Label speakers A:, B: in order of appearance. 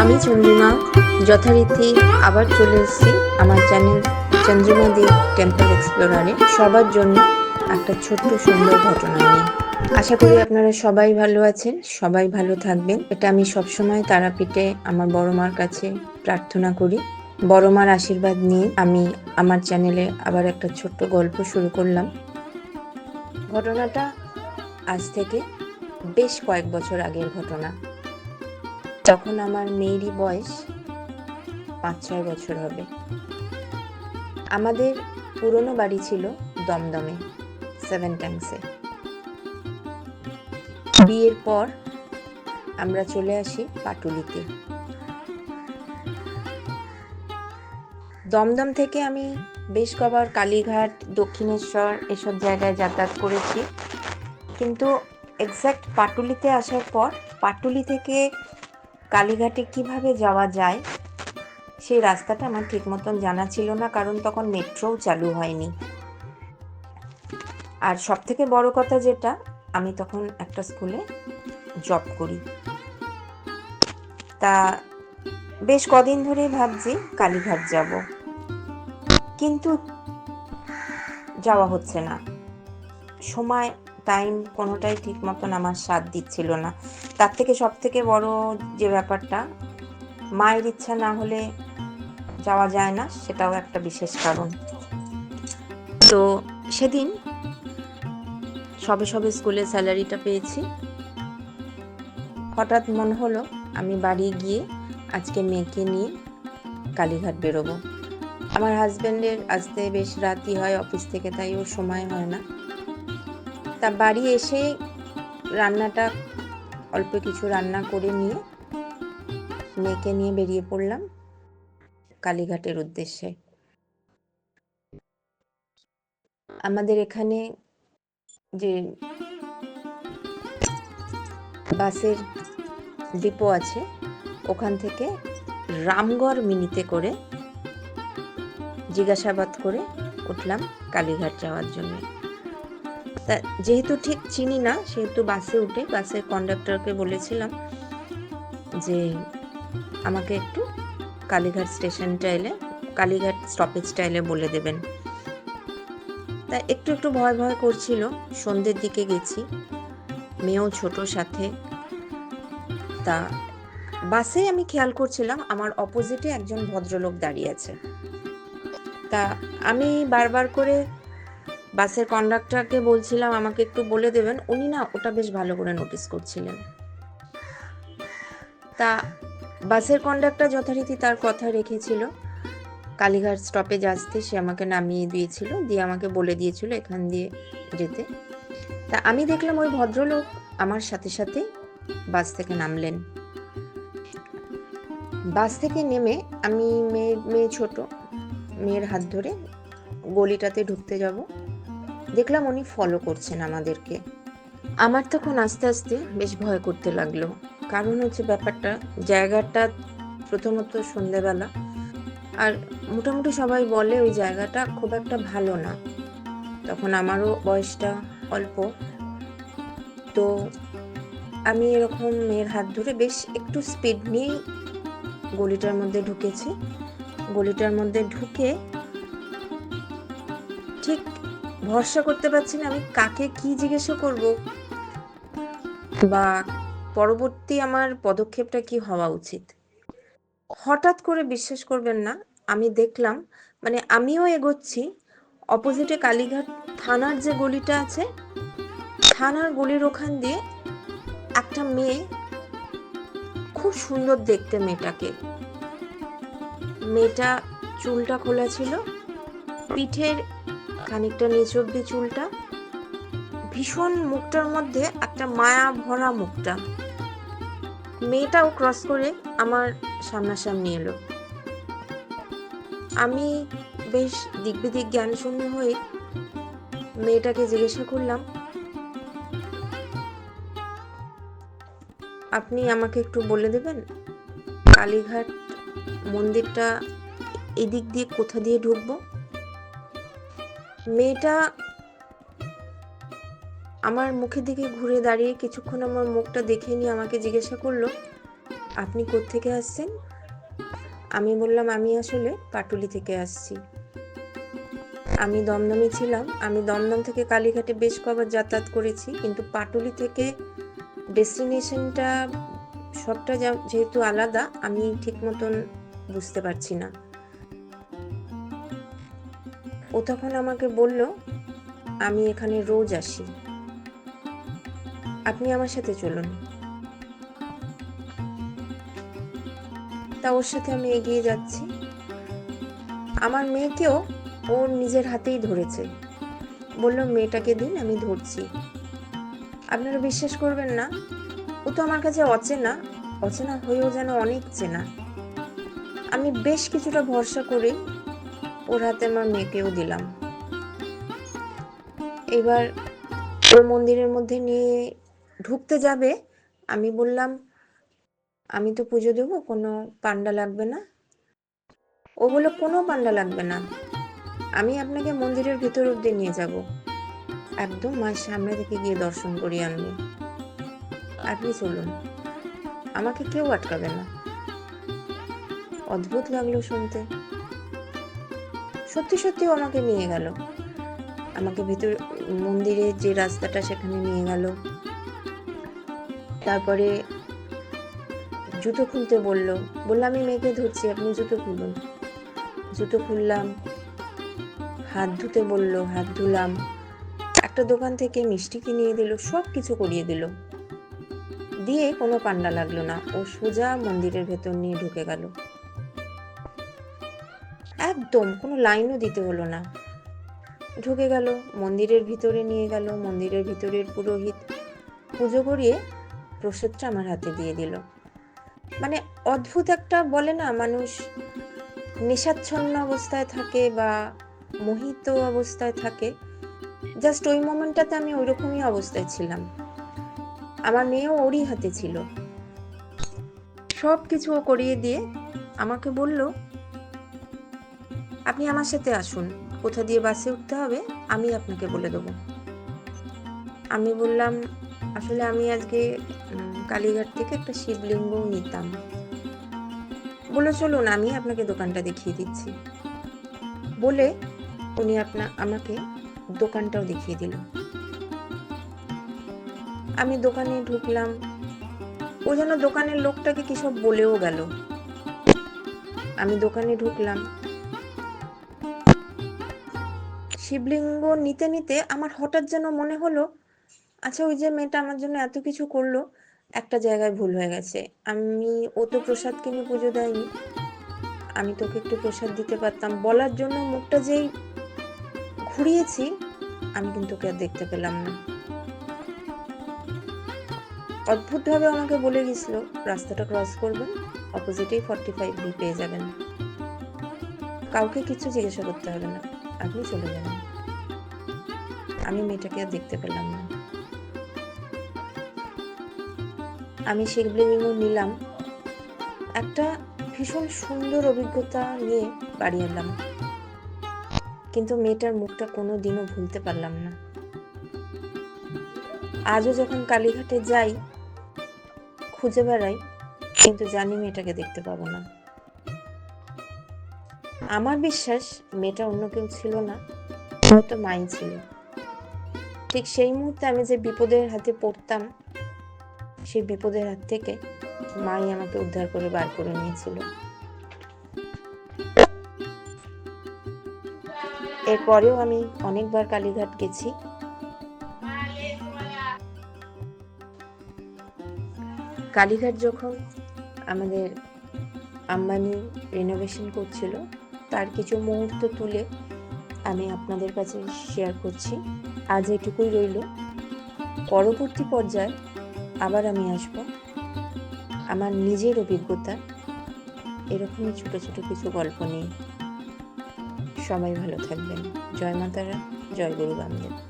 A: আমি চন্দ্রিমা যথারীতি আবার চলে এসেছি আমার চ্যানেল চন্দ্রিমা দি টেম্পল এক্সপ্লোরারে সবার জন্য একটা ছোট্ট সুন্দর ঘটনা নিয়ে। আশা করি আপনারা সবাই ভালো আছেন, সবাই ভালো থাকবেন। এটা আমি সবসময় তারাপীঠে আমার বড় মার কাছে প্রার্থনা করি। বড় মার আশীর্বাদ নিয়ে আমি আমার চ্যানেলে আবার একটা ছোট্ট গল্প শুরু করলাম। ঘটনাটা আজ থেকে বেশ কয়েক বছর আগের ঘটনা। তখন আমার মেয়েরই বয়স পাঁচ ছয় বছর হবে। আমাদের পুরনো বাড়ি ছিল দমদমে, সেভেন ট্যাঙ্কসে। বিয়ের পর আমরা চলে আসি পাটুলিতে। দমদম থেকে আমি বেশ কবার কালীঘাট, দক্ষিণেশ্বর এসব জায়গায় যাতায়াত করেছি। কিন্তু এক্স্যাক্ট পাটুলিতে আসার পর, পাটুলি থেকে কালীঘাটে কীভাবে যাওয়া যায়, সেই রাস্তাটা আমার ঠিক মতন জানা ছিল না, কারণ তখন মেট্রোও চালু হয়নি। আর সব থেকে বড় কথা যেটা, আমি তখন একটা স্কুলে জব করি। তা বেশ কদিন ধরেই ভাবছি কালীঘাট যাব। কিন্তু যাওয়া হচ্ছে না। সময় টাইম কোনোটাই ঠিক মতন আমার সাথ দিচ্ছিল না। তার থেকে সব থেকে বড় যে ব্যাপারটা, মায়ের ইচ্ছা না হলে যাওয়া যায় না, সেটাও একটা বিশেষ কারণ। তো সেদিন সবে সবে স্কুলে স্যালারিটা পেয়েছি। হঠাৎ মনে হলো আমি বাড়ি গিয়ে আজকে মেয়েকে নিয়ে কালীঘাট বেরোবো। আমার হাজব্যান্ডের আসতে বেশ রাতই হয় অফিস থেকে, তাই ওর সময় হয় না। তা বাড়ি এসে রান্নাটা, অল্প কিছু রান্না করে নিয়ে মেয়েকে নিয়ে বেরিয়ে পড়লাম কালীঘাটের উদ্দেশ্যে। আমাদের এখানে যে বাসের ডিপো আছে, ওখান থেকে রামগড় মিনিতে করে জিজ্ঞাসাবাদ করে উঠলাম কালীঘাট যাওয়ার জন্য। তা যেহেতু ঠিক চিনি না, সেহেতু বাসে উঠে বাসের কন্ডাক্টরকে বলেছিলাম যে আমাকে একটু কালীঘাট স্টেশনটা এলে কালীঘাট স্টপেজটা এলে বলে দেবেন। তা একটু একটু ভয় ভয় করছিল, সন্ধ্যের দিকে গেছি। মেয়েও ছোট সাথে। তা বাসে আমি খেয়াল করছিলাম, আমার অপোজিটে একজন ভদ্রলোক দাঁড়িয়ে আছে। তা আমি বারবার করে বাসের কন্ডাক্টরকে বলছিলাম, আমাকে একটু বলে দেবেন। উনি না ওটা বেশ ভালো করে নোটিস করছিলেন। তা বাসের কন্ডাক্টর যথারীতি তার কথা রেখেছিল। কালীঘাট স্টপেজ আসতে সে আমাকে নামিয়ে দিয়েছিল, দিয়ে আমাকে বলে দিয়েছিল এখান দিয়ে যেতে। তা আমি দেখলাম ওই ভদ্রলোক আমার সাথে সাথে বাস থেকে নামলেন। বাস থেকে নেমে আমি মেয়ে মেয়ে ছোট মেয়ের হাত ধরে গলিটাতে ঢুকতে যাব। দেখলাম উনি ফলো করছেন আমাদেরকে। আমার তখন আস্তে আস্তে বেশ ভয় করতে লাগল। কারণ হচ্ছে ব্যাপারটা, জায়গাটা প্রথমত সন্ধেবেলা। আর মোটামুটি সবাই বলে ওই জায়গাটা খুব একটা ভালো না। তখন আমারও বয়সটা অল্প। তো আমি এরকম মেয়ের হাত ধরে বেশ একটু স্পিড নিয়েই গলিটার মধ্যে ঢুকেছি। গলিটার মধ্যে ঢুকে ঠিক ভরসা করতে পারছি না আমি কাকে কি জিজ্ঞাসা করব বা পরবর্তী আমার পদক্ষেপটা কি হওয়া উচিত? হঠাৎ করে বিশ্বাস করবেন না, আমি দেখলাম মানে আমিও এগোচ্ছি, অপোজিটে কালীঘাট থানার যে গলিটা আছে, থানার গলির ওখান দিয়ে একটা মেয়ে, খুব সুন্দর দেখতে মেয়েটাকে। মেয়েটা চুলটা খোলা ছিল। পিঠের খানিকটা নিচ অব্দি চুলটা। ভীষণ মুখটার মধ্যে একটা মায়া ভরা মুখটা। মেয়েটাও ক্রস করে আমার সামনাসামনি এলো। আমি বেশ দিগ্বিদিক জ্ঞান শূন্য হয়ে মেয়েটাকে জিজ্ঞাসা করলাম, আপনি আমাকে একটু বলে দেবেন? কালীঘাট মন্দিরটা এদিক দিয়ে কোথা দিয়ে ঢুকবো? মেয়েটা আমার মুখের দিকে ঘুরে দাঁড়িয়ে কিছুক্ষণ আমার মুখটা দেখে নিয়ে আমাকে জিজ্ঞাসা করল, আপনি কোত্থেকে আসছেন? আমি বললাম, আমি আসলে পাটুলি থেকে আসছি। আমি দমদমে ছিলাম। আমি দমদম থেকে কালীঘাটে বেশ কবার যাতায়াত করেছি, কিন্তু পাটুলি থেকে ডেস্টিনেশনটা সবটা যেহেতু আলাদা, আমি ঠিক মতন বুঝতে পারছি না। ও তখন আমাকে বলল, আমি এখানে রোজ আসি। আপনি আমার সাথে চলুন। তা ওর সাথে আমি এগিয়ে যাচ্ছি। আমার মেয়েকেও ওর নিজের হাতেই ধরেছে। বলল, মেয়েটাকে দিন, আমি ধরছি। আপনারা বিশ্বাস করবেন না তো আমার কাছে অচেনা অচেনা হয়েও যেন অনেক চেনা। আমি বেশ কিছুটা ভরসা করে ওর হাতে আমার মেয়েকেও দিলাম। এবার ওর মন্দিরের মধ্যে নিয়ে ঢুকতে যাবে, আমি বললাম, আমি তো পুজো দেবো, কোনো পান্ডা লাগবে না? ও বলল, কোনো পান্ডা লাগবে না। আমি আপনাকে মন্দিরের ভেতর অব্দি নিয়ে যাব। একদম মায়ের সামনে থেকে গিয়ে দর্শন করিয়ে আনব। আপনি চলুন। আমাকে কেউ আটকাবে না। অদ্ভুত লাগল শুনতে। সত্যি সত্যি আমাকে নিয়ে গেল। আমাকে ভেতর মন্দিরের যে রাস্তাটা সেখানে নিয়ে গেল। তারপরে জুতো খুলতে বলল, বললাম, আমি মেয়েকে ধরছি, আপনি জুতো খুলুন। জুতো খুললাম। হাত ধুতে বলল, হাত ধুলাম। একটা দোকান থেকে মিষ্টি কিনিয়ে দিল সব কিছু করিয়ে দিল। দিয়ে কোনো পান্ডা লাগল না। ও সোজা মন্দিরের ভেতর নিয়ে ঢুকে গেল। একদম কোনো লাইনও দিতে হলো না। ঢুকে গেল, মন্দিরের ভিতরে নিয়ে গেল, মন্দিরের ভিতরের পুরোহিত। পুজো করিয়ে প্রসাদটা আমার হাতে দিয়ে দিল। মানে অদ্ভুত একটা বলে না, মানুষ নেশাচ্ছন্ন অবস্থায় থাকে বা মোহিত অবস্থায় থাকে। জাস্ট ওই মোমেন্টটাতে আমি ওইরকমই অবস্থায় ছিলাম। আমার মেয়েও ওরই হাতে ছিল। সব কিছু ও করিয়ে দিয়ে আমাকে বলল, আপনি আমার সাথে আসুন। কোথা দিয়ে বাসে উঠতে হবে, আমি আপনাকে বলে দেবো। আমি বললাম, আসলে আমি আজকে কালীঘাট থেকে একটা শিবলিঙ্গ নিতাম। বলে চলুন, আমি আপনাকে দোকানটা দেখিয়ে দিচ্ছি। বলে উনি আপনা, আমাকে দোকানটাও দেখিয়ে দিল। আমি দোকানে ঢুকলাম। ও যেন দোকানের লোকটাকে কি সব বলেও গেল। আমি দোকানে ঢুকলাম। শিবলিঙ্গ নিতে নিতে আমার হঠাৎ যেন মনে হলো আচ্ছা ওই যে মেয়েটা আমার জন্য এত কিছু করল, একটা জায়গায় ভুল হয়ে গেছে। আমি, ও তো প্রসাদ কিনে পুজো দেয়নি। আমি তোকে একটু প্রসাদ দিতে পারতাম। বলার জন্য মুখটা যেই ঘুরিয়েছি, আমি কিন্তু ওকে আর দেখতে পেলাম না। অদ্ভুতভাবে আমাকে বলে গেছিল, রাস্তাটা ক্রস করবেন অপোজিটেই ফর্টি ফাইভ বি পেয়ে যাবেন। কাউকে কিছু জিজ্ঞাসা করতে হবে না, আপনি চলে যাবেন আমি মেয়েটাকে আর দেখতে পেলাম না। আমি শিবলিঙ্গ নিলাম। একটা ভীষণ সুন্দর অভিজ্ঞতা নিয়ে বাড়ি এলাম। কিন্তু মেয়েটার মুখটা কোনো দিনও ভুলতে পারলাম না। আজও যখন কালীঘাটে যাই খুঁজে বেড়াই, কিন্তু জানি মেয়েটাকে দেখতে পাবো না। আমার বিশ্বাস মেয়েটা অন্য কেউ ছিল না হয়তো মাই ছিল। ঠিক সেই মুহূর্তে আমি যে বিপদের হাতে পড়তাম, সেই বিপদের হাত থেকে মাই আমাকে উদ্ধার করে বার করে নিয়েছিল। এরপরেও আমি অনেকবার কালীঘাট গেছি। কালীঘাট যখন আমাদের আম্বানি রিনোভেশন করছিল, তার কিছু মুহূর্ত তুলে আমি আপনাদের কাছে শেয়ার করছি। আজ এটুকুই রইল। পরবর্তী পর্যায়ে আবার আমি আসব। আমার নিজের অভিজ্ঞতা, এরকমই ছোট ছোট কিছু গল্প নিয়ে। সবাই ভালো থাকবেন। জয় মাতারা, জয় গুরু বামদেব